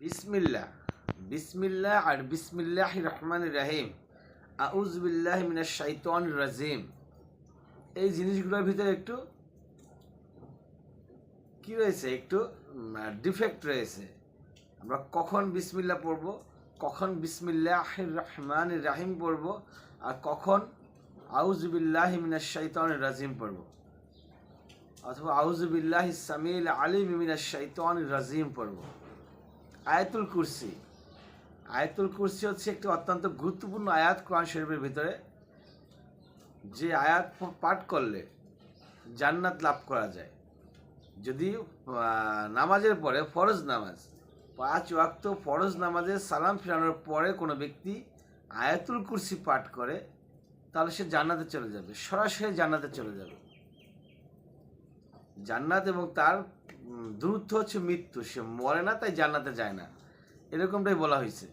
বিসমিল্লাহ বিসমিল্লাহ আর বিসমিল্লাহ রহমান রাহিম। আউজবিল্লাহ মিনাশ শাইতান রাজিম। এই জিনিসগুলোর ভিতরে একটু কি রয়েছে? একটু ডিফেক্ট রয়েছে। আমরা কখন বিসমিল্লাহ পড়ব, কখন বিসমিল্লাহ রহমান রাহিম পড়ব, আর কখন আউজবিল্লাহ মিনাশ শাইতান রাজিম পড়ব। অথবা আউজবিল্লাহ সামিল আলিম মিনাশ শাইতান রাজিম পড়ব। আয়াতুল কুরসি। আয়াতুল কুরসি হচ্ছে একটি অত্যন্ত গুরুত্বপূর্ণ আয়াত কোরআন শরীফের ভিতরে। যে আয়াত পাঠ করলে জান্নাত লাভ করা যায়। যদি নামাজের পরে ফরজ নামাজ, পাঁচ ওয়াক্ত ফরজ নামাজে সালাম ফিরানোর পরে কোনো ব্যক্তি আয়াতুল কুরসি পাঠ করে, তাহলে সে জান্নাতে চলে যাবে। সরাসরি জান্নাতে চলে যাবে। জান্নাত এবং তার উম, দূরত্ব হচ্ছে মৃত্যু সে মরে না তাই জান্নাতে যায় না। এরকমটাই বলা হয়েছে।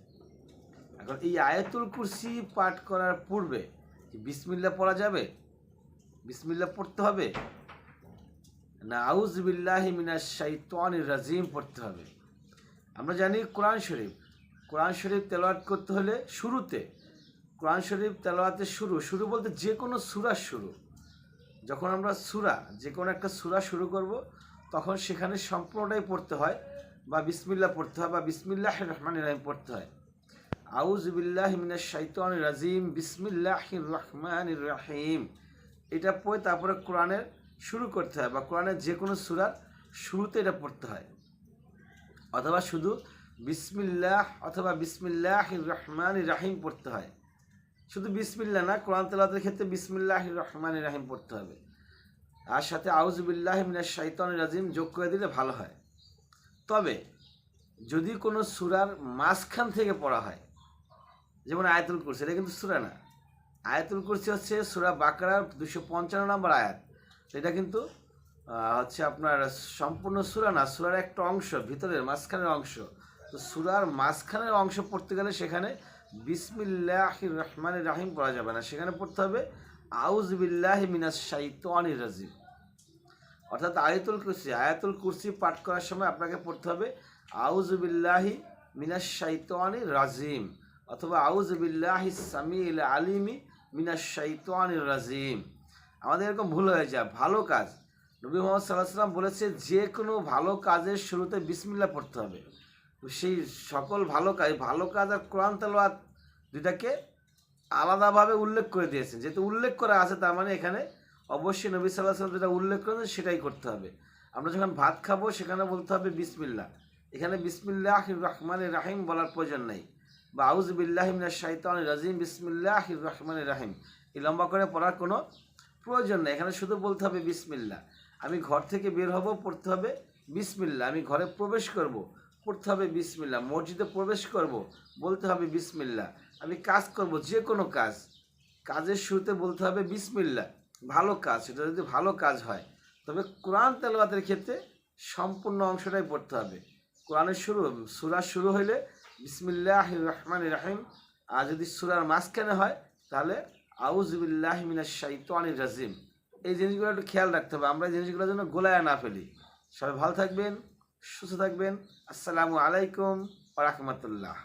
এখন এই আয়াতুল কুরসি পাঠ করার পূর্বে বিসমিল্লা পড়া যাবে? বিসমিল্লা পড়তে হবে? না আউজ বিল্লাহি মিনাশ শাইতানির রাজিম পড়তে হবে। আমরা জানি কোরআন শরীফ। কোরআন শরীফ তেলাওয়াত করতে হলে শুরুতে কোরআন শরীফ তেলাওয়াতের শুরু শুরু বলতে যে কোনো সুরার শুরু। যখন আমরা সুরা যে কোনো একটা সুরা শুরু করব তখন সেখানে সম্পূর্ণটাই পড়তে হয় বা বিসমিল্লাহ পড়তে হয় বা বিসমিল্লাহ রহমান রাহিম পড়তে হয়। আউজ বিল্লাহ মিনাশ শাইতান রাজিম বিসমিল্লাহ রহমান রাহিম। এটা পড়ে তারপরে কোরআনের শুরু করতে হয় বা কোরআনের যে কোনো সুরার শুরুতে এটা পড়তে হয়। অথবা শুধু বিসমিল্লাহ অথবা বিসমিল্লাহ রহমান রাহিম পড়তে হয়। শুধু বিসমিল্লাহ না, কোরআন তেলাতের ক্ষেত্রে বিসমিল্লাহ রহমান রাহিম পড়তে হবে। আর সাথে আউজবিল্লাহ মিনাশ শাইতান রাজিম যোগ করে দিলে ভালো হয়। তবে যদি কোনো সুরার মাঝখান থেকে পড়া হয়, যেমন আয়াতুল কুরসি, এটা কিন্তু সুরা না। আয়াতুল কুরসি হচ্ছে সুরা বাকরার দুশো পঞ্চান্ন নম্বর আয়াত। এটা কিন্তু হচ্ছে আপনার সম্পূর্ণ সুরা না, সুরার একটা অংশ, ভিতরের মাঝখানের অংশ। তো সুরার মাঝখানের অংশ পড়তে গেলে সেখানে বিসমিল্লাহ রহমান রাহিম পড়া যাবে না। সেখানে পড়তে হবে আউজবিল্লাহ মিনাস শাইতানির রাজিম। অর্থাৎ আয়াতুল কুরসি আয়াতুল কুরসি পাঠ করার সময় আপনাকে পড়তে হবে আউজবিল্লাহি মিনাস শাইতানির রাজিম, অথবা আউজবিল্লাহি সামিল আলিমি মিনাস শাইতানির রাজিম। আমাদের এরকম ভুল হয়ে যায়, ভালো কাজ। নবী মোহাম্মদ সাল্লাহ সাল্লাম বলেছে, যে কোনো ভালো কাজের শুরুতে বিসমিল্লা পড়তে হবে। সেই সকল ভালো কাজ ভালো কাজ আর কোরআন তেলাওয়াত দুইটাকে আলাদাভাবে উল্লেখ করে দিয়েছেন যেহেতু উল্লেখ করা আছে, তার মানে এখানে অবশ্যই নবী সাল্লাহ সাল্লাম যেটা উল্লেখ করেছেন সেটাই করতে হবে। আমরা যখন ভাত খাব, সেখানে বলতে হবে বিসমিল্লাহ। এখানে বিসমিল্লাহ রহমান রাহিম বলার প্রয়োজন নেই। বা আউজ বিল্লাহিমিনা শাইতান রাজিম বিসমিল্লাহ রহমান রাহিম। এই লম্বা করে পড়ার কোনো প্রয়োজন নেই। এখানে শুধু বলতে হবে বিসমিল্লা আমি ঘর থেকে বের হব, পড়তে হবে বিসমিল্লা আমি ঘরে প্রবেশ করব, পড়তে হবে বিসমিল্লাহ। মসজিদে প্রবেশ করব, বলতে হবে বিসমিল্লাহ। আমি কাজ করব, যে কোনো কাজ। কাজের শুরুতে বলতে হবে বিসমিল্লাহ, ভালো কাজ, সেটা যদি ভালো কাজ হয়। তবে কোরআন তেলাওয়াতের ক্ষেত্রে সম্পূর্ণ অংশটাই পড়তে হবে। কোরআনের শুরু, সুরা শুরু হইলে বিসমিল্লাহ রহমান রাহিম, আর যদি সুরার মাঝখানে হয়, তাহলে আউজবিল্লাহ মিনাশ শাইতানির রাজিম। এই জিনিসগুলো একটু খেয়াল রাখতে হবে, আমরা এই জিনিসগুলোর জন্য গোলায় না ফেলি। সবাই ভালো থাকবেন, সুস্থ থাকবেন। আসসালামু আলাইকুম রাহমাতুল্লাহ।